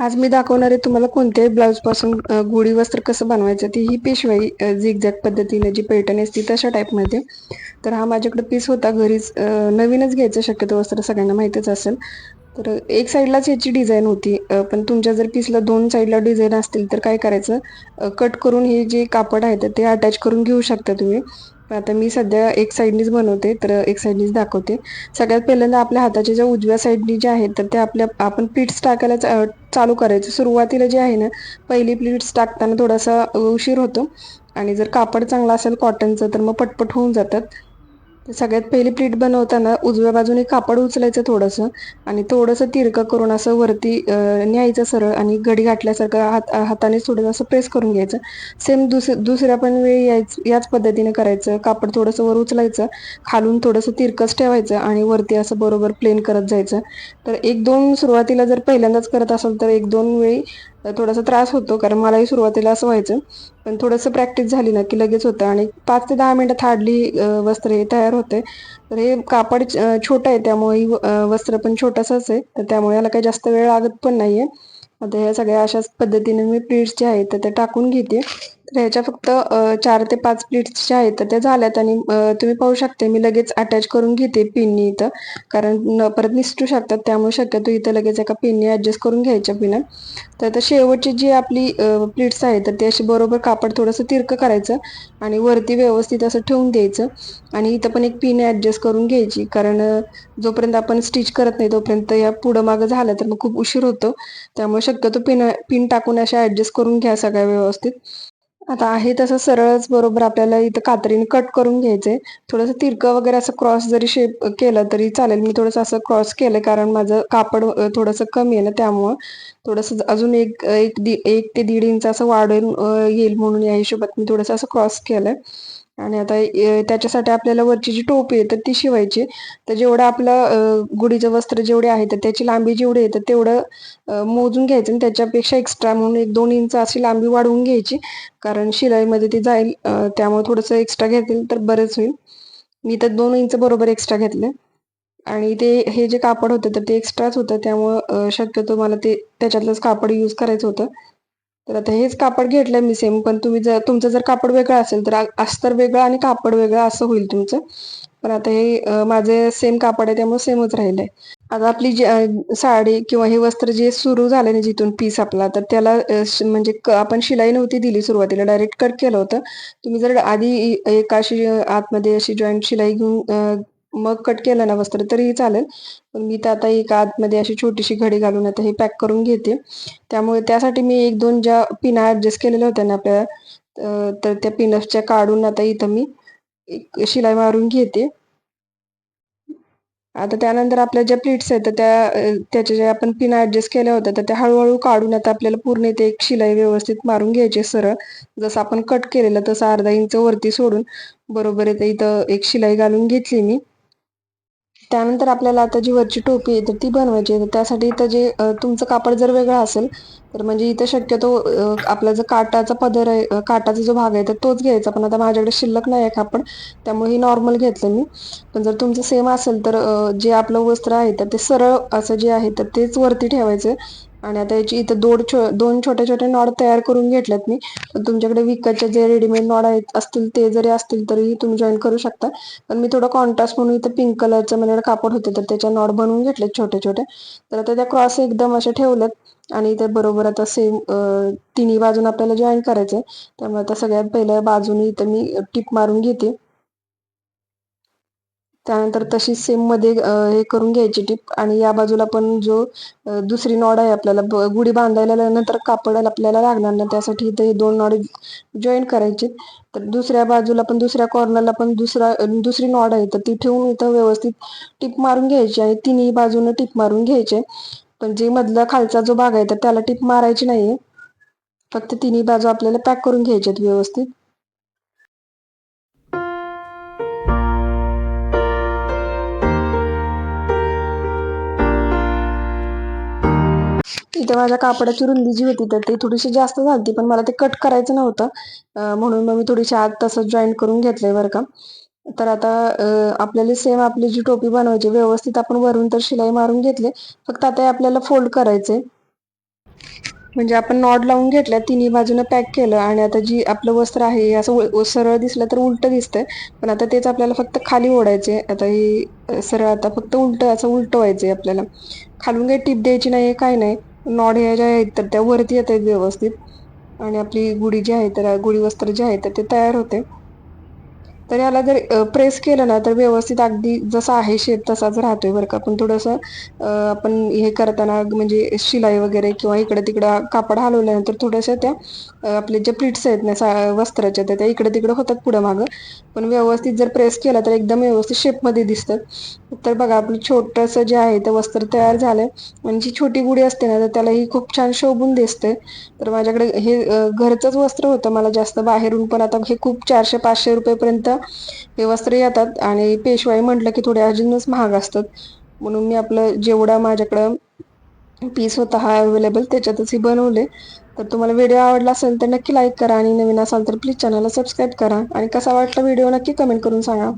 आज मी दाखवणार आहे तुम्हाला कोणत्याही ब्लाऊजपासून गुढी वस्त्र कसं बनवायचं ती. ही पेशवाई झिगझॅग पद्धतीने जी पैठणी असते तशा टाईपमध्ये तर हा माझ्याकडे पीस होता. घरीच नवीनच घ्यायचं शक्यतो वस्त्र सगळ्यांना माहितीच असेल. तर एक साईडलाच याची डिझाईन होती. पण तुमच्या जर पीसला दोन साईडला डिझाईन असतील तर काय करायचं? कट करून हे जे कापड आहे तर ते अटॅच करून घेऊ शकता तुम्ही. आता मी सध्या एक साईडनीच बनवते तर एक साईडनीच दाखवते. सगळ्यात पहिल्यांदा आपल्या हाताच्या ज्या उजव्या साईडनी जे आहेत तर ते आपल्या आपण पीठ टाकायला चा- चालू करायचं. सुरुवातीला जे आहे ना पहिली प्लीट्स टाकताना थोडासा उशीर होतो. आणि जर कापड चांगला असेल कॉटनचं तर मग पटपट होऊन जातात. सगळ्यात पहिली प्लीट बनवताना उजव्या बाजूने कापड उचलायचं थोडंसं आणि थोडंसं तिरकं करून असं वरती न्यायचं सरळ आणि घडी घातल्यासारखं हात हाताने थोडं असं प्रेस करून घ्यायचं. सेम दुस दुसऱ्या पण वेळी यायचं याच पद्धतीने करायचं. कापड थोडंसं वर उचलायचं. खालून थोडंसं तिरकस ठेवायचं आणि वरती असं बरोबर प्लेन करत जायचं. तर एक दोन सुरुवातीला जर पहिल्यांदाच करत असाल तर एक दोन वेळी थोडासा त्रास होतो कारण मलाही सुरुवातीला असं व्हायचं. पण थोडंसं प्रॅक्टिस झाली ना की लगेच होतं. आणि पाच ते दहा मिनिटात हार्डली वस्त्र हे तयार होते. तर हे कापड छोटं आहे त्यामुळे वस्त्र पण छोटंसंच आहे. तर त्यामुळे याला काही जास्त वेळ लागत पण नाही आहे आता ह्या सगळ्या अशाच पद्धतीने मी प्लेट्स जे आहेत तर ते टाकून घेते. तर ह्याच्या फक्त चार ते पाच प्लेट्स ज्या आहेत तर त्या झाल्यात आणि तुम्ही पाहू शकते मी लगेच अटॅच करून घेते पिननी इथं. कारण न- परत निसटू शकतात त्यामुळे शक्यतो इथं लगेच एका पिननी ॲडजस्ट करून घ्यायच्या पिना तर आता शेवटची जी आपली प्लेट्स आहेत तर ते अशी बरोबर कापड थोडंसं तिरकं करायचं आणि वरती व्यवस्थित असं ठेवून द्यायचं. आणि इथं पण एक पिन ॲडजस्ट करून घ्यायची कारण जोपर्यंत आपण स्टिच करत नाही तोपर्यंत या पुढं मागं झालं तर मग खूप उशीर होतो. त्यामुळे शक्यतो पिन पिन टाकून अशा ॲडजस्ट करून घ्या सगळ्या व्यवस्थित. आता आहे तसं सरळच बरोबर आपल्याला इथं कात्रीने कट करून घ्यायचंय. थोडंसं तिरकं वगैरे असं क्रॉस जरी शेप केलं तरी चालेल. मी थोडंसं असं क्रॉस केलं कारण माझं कापड थोडंसं कमी आहे ना त्यामुळं. थोडंसं अजून एक एक एक ते दीड इंच असं वाढून येईल म्हणून या हिशोबात मी थोडंसं असं क्रॉस केलंय. आणि आता त्याच्यासाठी आपल्याला वरची जी टोपी आहे तर ती शिवायची. तर जेवढं आपलं गुढीचं वस्त्र जेवढे आहे तर त्याची लांबी जेवढी आहे तर तेवढं मोजून घ्यायचं आणि त्याच्यापेक्षा एक्स्ट्रा म्हणून एक दोन इंच अशी लांबी वाढवून घ्यायची. कारण शिलाईमध्ये ती जाईल त्यामुळे थोडंसं एक्स्ट्रा घेतील तर बरंच होईल. मी तर दोन इंच बरोबर एक्स्ट्रा घेतले. आणि ते हे जे कापड होतं तर ते एक्स्ट्राच होतं. त्यामुळं शक्यतो मला ते त्याच्यातलंच कापड यूज करायचं होतं. तर आता हेच कापड घेतलंय मी सेम पण तुम्ही जर तुमचं जर कापड वेगळं असेल तर आ- अस्तर वेगळं आणि कापड वेगळं असं होईल तुमचं. पण आता हे माझे सेम कापड आहे त्यामुळे सेमच राहिलंय. आता आपली जी साडी किंवा हे वस्त्र जे सुरू झालं ना जिथून पीस आपला तर त्याला म्हणजे क- आपण शिलाई नव्हती दिली सुरुवातीला डायरेक्ट कट केलं होतं. तुम्ही जर आधी इ- एक अशी आतमध्ये अशी जॉईंट शिलाई घेऊन मग कट केलं ना वस्त्र तरीही चालेल. पण मी तर आता एक आतमध्ये अशी छोटीशी घडी घालून आता हे पॅक करून घेते. त्यामुळे त्यासाठी मी एक दोन ज्या पिना ऍडजस्ट केलेल्या होत्या ना आपल्या तर त्या पिनसच्या काढून आता इथं मी एक शिलाई मारून घेते. आता त्यानंतर आपल्या ज्या प्लीट्स आहेत तर त्या त्याच्या ज्या आपण पिन ऍडजस्ट केल्या होत्या तर त्या हळूहळू काढून आता आपल्याला पूर्ण इथे एक शिलाई व्यवस्थित मारून घ्यायची सरळ. जसं आपण कट केलेलं तसं अर्धा इंच वरती सोडून बरोबर इथं इथं एक शिलाई घालून घेतली मी. त्यानंतर आपल्याला आता जी वरची टोपी आहे तर ती बनवायची आहे. तर त्यासाठी इथं जे तुमचं कापड जर वेगळं असेल तर म्हणजे इथं शक्यतो आपला जो काटाचा पदर आहे काटाचा जो भाग आहे तर तोच घ्यायचा. पण आता माझ्याकडे शिल्लक नाही आहे कापड त्यामुळे ही नॉर्मल घेतलं मी. पण जर तुमचं सेम असेल तर जे आपलं वस्त्र आहे तर ते सरळ असं जे आहे तर तेच वरती ठेवायचं आणि आता याची इथं दोन छो दोन छोटे छोटे नॉड तयार करून घेतलेत मी. पण तुमच्याकडे विकतचे जे रेडीमेड नॉड आहेत असतील ते जरी असतील तरी तुम्ही जॉईन करू शकता. पण मी थोडं कॉन्ट्रास्ट म्हणून इथं पिंक कलरचं म्हणजे कापड होते तर त्याच्या नॉड बनवून घेतले छोटे छोटे. तर आता त्या क्रॉस एकदम असे ठेवलेत आणि ते बरोबर आता सेम तिन्ही बाजून आपल्याला जॉईन करायचं आहे त्यामुळे आता सगळ्यात पहिल्या बाजूनी इथं मी टिप मारून घेते. त्यानंतर तशी सेममध्ये हे करून घ्यायची टिप आणि या बाजूला पण जो दुसरी नॉड आहे आपल्याला ब- गुढी बांधायला नंतर कापड आपल्याला लागणार ना त्यासाठी इथे हे दोन नॉड जॉईन करायचे. तर दुसऱ्या बाजूला पण दुसऱ्या कॉर्नरला पण दुसरा दुसरी नॉड आहे. तर ती ठेवून इथं व्यवस्थित टिप मारून घ्यायची आणि तिन्ही बाजूने टिप मारून घ्यायचे. पण जे मधला खालचा जो भाग आहे तर त्याला टिप मारायची नाही फक्त तिन्ही बाजू आपल्याला पॅक करून घ्यायच्यात व्यवस्थित. तर माझ्या कापडाची रुंदी जी होती तर ती थोडीशी जास्त झाली पण मला ते कट करायचं नव्हतं. म्हणून मग मी थोडीशी आत तसंच जॉईन करून घेतलंय बरं का. तर आता आपल्याला सेम आपली जी टोपी बनवायची व्यवस्थित आपण वरून तर शिलाई मारून घेतली फक्त आता आपल्याला फोल्ड करायचे म्हणजे आपण नॉड लावून घेतल्या तिन्ही बाजूनं पॅक केलं आणि आता जी आपलं वस्त्र आहे असं उ- सरळ दिसलं तर उलट दिसतंय पण आता तेच आपल्याला फक्त खाली ओढायचे आता ही सरळ आता फक्त उलट असं उलट व्हायचंय आपल्याला. खालून काही टीप द्यायची नाही काय नाही. नॉड ह्या ज्या आहेत तर त्या वरती येत आहेत व्यवस्थित. आणि आपली गुढी जी आहे तर गुढी वस्त्र जे आहे तर ते तयार होते. तर याला जर प्रेस केलं ना तर व्यवस्थित अगदी जसा आहे शेप तसाच राहतोय बरं का. पण थोडंसं आपण हे करताना म्हणजे शिलाई वगैरे किंवा इकडे तिकडं कापड हलवल्यानंतर थोड्याशा त्या आपले जे प्लिट्स आहेत ना सा- वस्त्राच्या त्या त्या इकडे तिकडे होतात पुढं मागं. पण व्यवस्थित जर प्रेस केला तर एकदम व्यवस्थित शेपमध्ये दिसतात तर बघा आपलं छोटंसं जे आहे ते वस्त्र तयार झालंय. आणि जी छोटी गुढी असते ना तर त्याला ही खूप छान शोभून दिसते तर माझ्याकडे हे घरचंच वस्त्र होतं मला जास्त बाहेरून पण आता हे खूप चारशे पाचशे रुपयेपर्यंत हे वस्त्र येतात आणि पेशवाई म्हटलं की थोडे अजूनच महाग असतात. म्हणून मी आपलं जेवढा माझ्याकडं पीस होता हा अवेलेबल त्याच्यातच ही बनवले. तर तुम्हाला व्हिडिओ आवडला असेल तर नक्की लाईक करा आणि नवीन असाल तर प्लीज चॅनलला सबस्क्राईब करा. आणि कसा वाटला व्हिडिओ नक्की कमेंट करून सांगा.